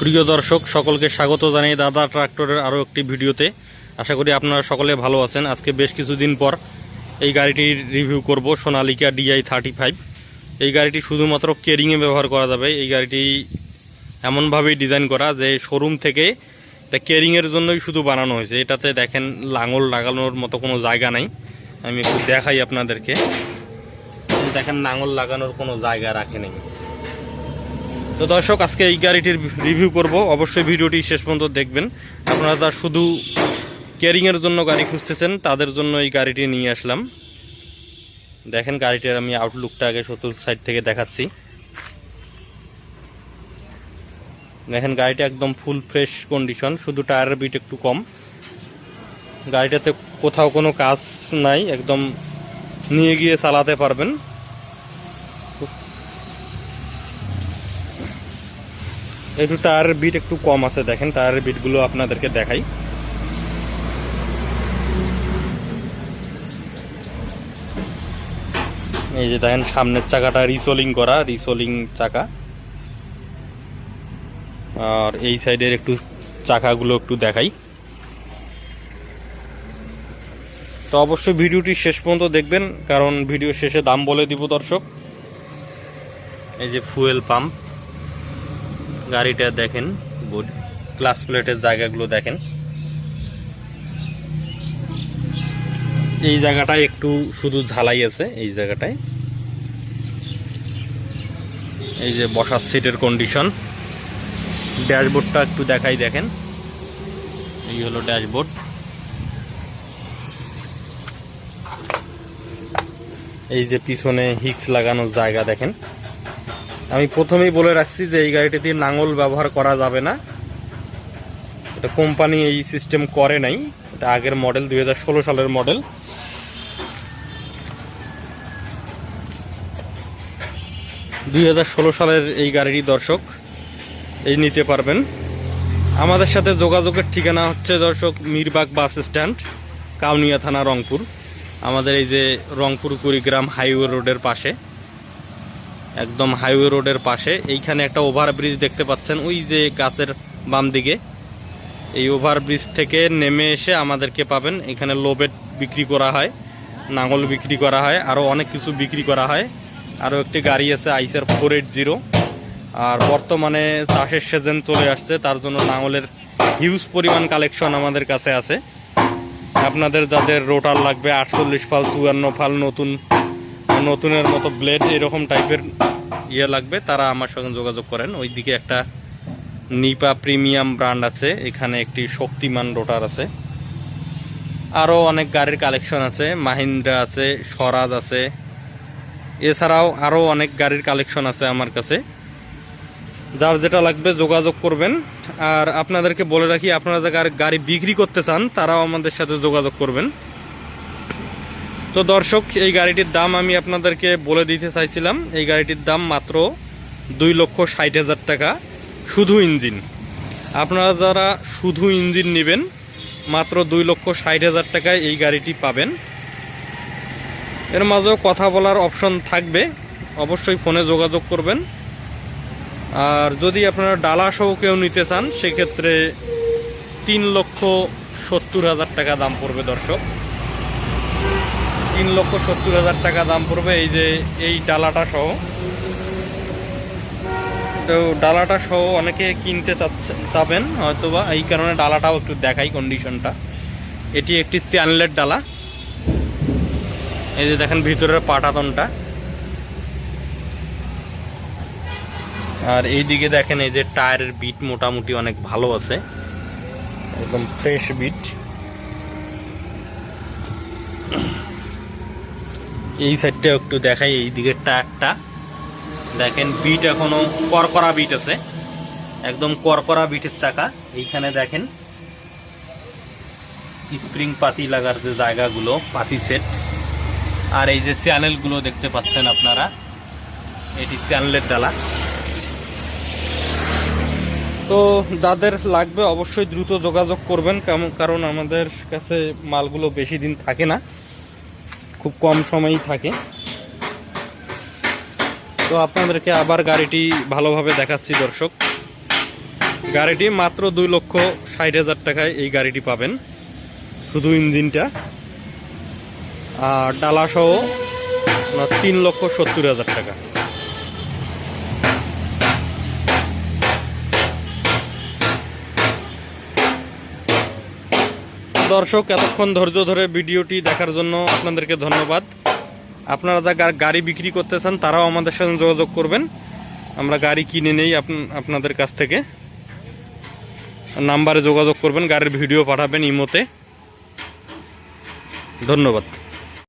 প্রিয় দর্শক, সকলকে স্বাগত জানিয়ে দাদা ট্রাক্টরের আরও একটি ভিডিওতে। আশা করি আপনারা সকলে ভালো আছেন। আজকে বেশ কিছুদিন পর এই গাড়িটির রিভিউ করব সোনালিকা ডিআই থার্টি ফাইভ। এই গাড়িটি শুধুমাত্র কেরিংয়ে ব্যবহার করা যাবে। এই গাড়িটি এমনভাবেই ডিজাইন করা যে শোরুম থেকে এটা কেরিংয়ের জন্যই শুধু বানানো হয়েছে। এটাতে দেখেন লাঙল লাগানোর মতো কোনো জায়গা নাই। আমি একটু দেখাই আপনাদেরকে। দেখেন লাঙল লাগানোর কোনো জায়গা রাখে নেই। তো দর্শক, আজকে এই গাড়িটির রিভিউ করব। অবশ্যই ভিডিওটি শেষ পর্যন্ত দেখবেন। আপনারা তার শুধু কেয়ারিংয়ের জন্য গাড়ি খুঁজতেছেন, তাদের জন্য এই গাড়িটি নিয়ে আসলাম। দেখেন গাড়িটার আমি আউটলুকটা আগে চতুর সাইড থেকে দেখাচ্ছি। দেখেন গাড়িটা একদম ফুল ফ্রেশ কন্ডিশন শুধু টায়ারের বিট একটু কম। গাড়িটাতে কোথাও কোনো কাজ নাই, একদম নিয়ে গিয়ে চালাতে পারবেন। একটু টায়ারের বিট একটু কম আছে, দেখেন টায়ারের বিটগুলো আপনাদেরকে দেখাই। এই যে দেখেন, সামনের চাকাটা রিসোলিং করা রিসোলিং চাকা। আর এই সাইডের একটু চাকাগুলো একটু দেখাই। তো অবশ্যই ভিডিওটি শেষ পর্যন্ত দেখবেন, কারণ ভিডিও শেষে দাম বলে দিব দর্শক। এই যে ফুয়েল পাম্প গাড়িটা দেখেন ক্লাস প্লেটের জায়গাগুলো দেখেন। এই জায়গাটায় একটু শুধু ঝালাই আছে, এই জায়গাটায়। এই যে বসার সিটের কন্ডিশন ড্যাশবোর্ডটা একটু দেখাই দেখেন। এই হলো ড্যাশবোর্ড। এই যে পিছনে হিক্স লাগানোর জায়গা দেখেন। আমি প্রথমেই বলে রাখছি যে এই গাড়িটি দিয়ে নাঙল ব্যবহার করা যাবে না। এটা কোম্পানি এই সিস্টেম করে নাই। এটা আগের মডেল, দুই হাজার ষোলো সালের মডেল। দুই হাজার ষোলো সালের এই গাড়িটি দর্শক, এই নিতে পারবেন। আমাদের সাথে যোগাযোগের ঠিকানা হচ্ছে দর্শক, মিরবাগ বাস স্ট্যান্ড কাউনিয়া থানা রংপুর। আমাদের এই যে রংপুর কুড়িগ্রাম হাইওয়ে রোডের পাশে। একদম হাইওয়ে রোডের পাশে। এইখানে একটা ওভারব্রিজ দেখতে পাচ্ছেন। ওই যে গাছের বাম দিকে। এই ওভারব্রিজ থেকে নেমে এসে আমাদেরকে পাবেন। এখানে লোবেট বিক্রি করা হয়, নাঙল বিক্রি করা হয় আরও অনেক কিছু বিক্রি করা হয়। আরও একটি গাড়ি আছে, আইসার ফোর এইট জিরো আর বর্তমানে চাষের সিজন চলে আসছে, তার জন্য নাঙলের হিউজ পরিমাণ কালেকশন আমাদের কাছে আছে। আপনাদের যাদের রোটার লাগবে, আটচল্লিশ ফাল, চুয়ান্ন ফাল নতুন নতুনের মতো ব্লেড এরকম টাইপের ইয়ে লাগবে, তারা আমার সঙ্গে যোগাযোগ করেন। ওইদিকে একটা নিপা প্রিমিয়াম ব্র্যান্ড আছে, এখানে একটি শক্তিমান রোটার আছে। আরও অনেক গাড়ির কালেকশন আছে, মাহিন্দ্রা আছে, স্বরাজ আছে। এছাড়াও আরও অনেক গাড়ির কালেকশন আছে আমার কাছে। যার যেটা লাগবে যোগাযোগ করবেন। আর আপনাদেরকে বলে রাখি, আপনারা যারা গাড়ি বিক্রি করতে চান, তারাও আমাদের সাথে যোগাযোগ করবেন। তো দর্শক, এই গাড়িটির দাম আমি আপনাদেরকে বলে দিতে চাইছিলাম। এই গাড়িটির দাম মাত্র দুই লক্ষ ষাট হাজার টাকা, শুধু ইঞ্জিন। আপনারা যারা শুধু ইঞ্জিন নেবেন, মাত্র দুই লক্ষ ষাট হাজার টাকায় এই গাড়িটি পাবেন। এর মাঝেও কথা বলার অপশন থাকবে, অবশ্যই ফোনে যোগাযোগ করবেন। আর যদি আপনারা ডালা সহ কেউ নিতে চান, সেক্ষেত্রে তিন লক্ষ সত্তর হাজার টাকা দাম পড়বে দর্শক। তিন লক্ষ সত্তর হাজার টাকা দাম পড়বে এই যে এই ডালাটা সহ। তো ডালাটা সহ অনেকে কিনতে চাবেন, হয়তোবা। এই কারণে ডালাটাও একটু দেখাই কন্ডিশনটা এটি একটি চ্যানেলের ডালা। এই যে দেখেন ভিতরের পাটাতনটা। আর এই দিকে দেখেন এই যে টায়ারের বিট মোটামুটি অনেক ভালো আছে। একদম ফ্রেশ বিট। এই সাইডটা একটু দেখাই, এই দিকের টায়ারটা। দেখেন বিট এখনও করকরা বিট আছে। একদম করকরা বিটের চাকা। এইখানে দেখেন স্প্রিং পাতি লাগার যে জায়গাগুলো, পাতি সেট আর এই যে চ্যানেলগুলো দেখতে পাচ্ছেন আপনারা, এটি চ্যানেলের ডালা। তো যাদের লাগবে অবশ্যই দ্রুত যোগাযোগ করবেন কারণ আমাদের কাছে মালগুলো বেশি দিন থাকে না। খুব কম সময়ই থাকে। তো আপনাদেরকে আবার গাড়িটি ভালোভাবে দেখাচ্ছি দর্শক। গাড়িটি মাত্র দুই লক্ষ ষাট হাজার টাকায় এই গাড়িটি পাবেন। শুধু ইঞ্জিনটা। আর ডালাসহ তিন লক্ষ সত্তর হাজার টাকা। দর্শক, এতক্ষণ ধৈর্য ধরে ভিডিওটি দেখার জন্য আপনাদেরকে ধন্যবাদ। আপনারা যা গাড়ি বিক্রি করতে চান তারাও আমাদের সাথে যোগাযোগ করবেন। আমরা গাড়ি কিনে নেই আপ- আপনাদের কাছ থেকে। নাম্বারে যোগাযোগ করবেন, গাড়ির ভিডিও পাঠাবেন ইমোতে। ধন্যবাদ।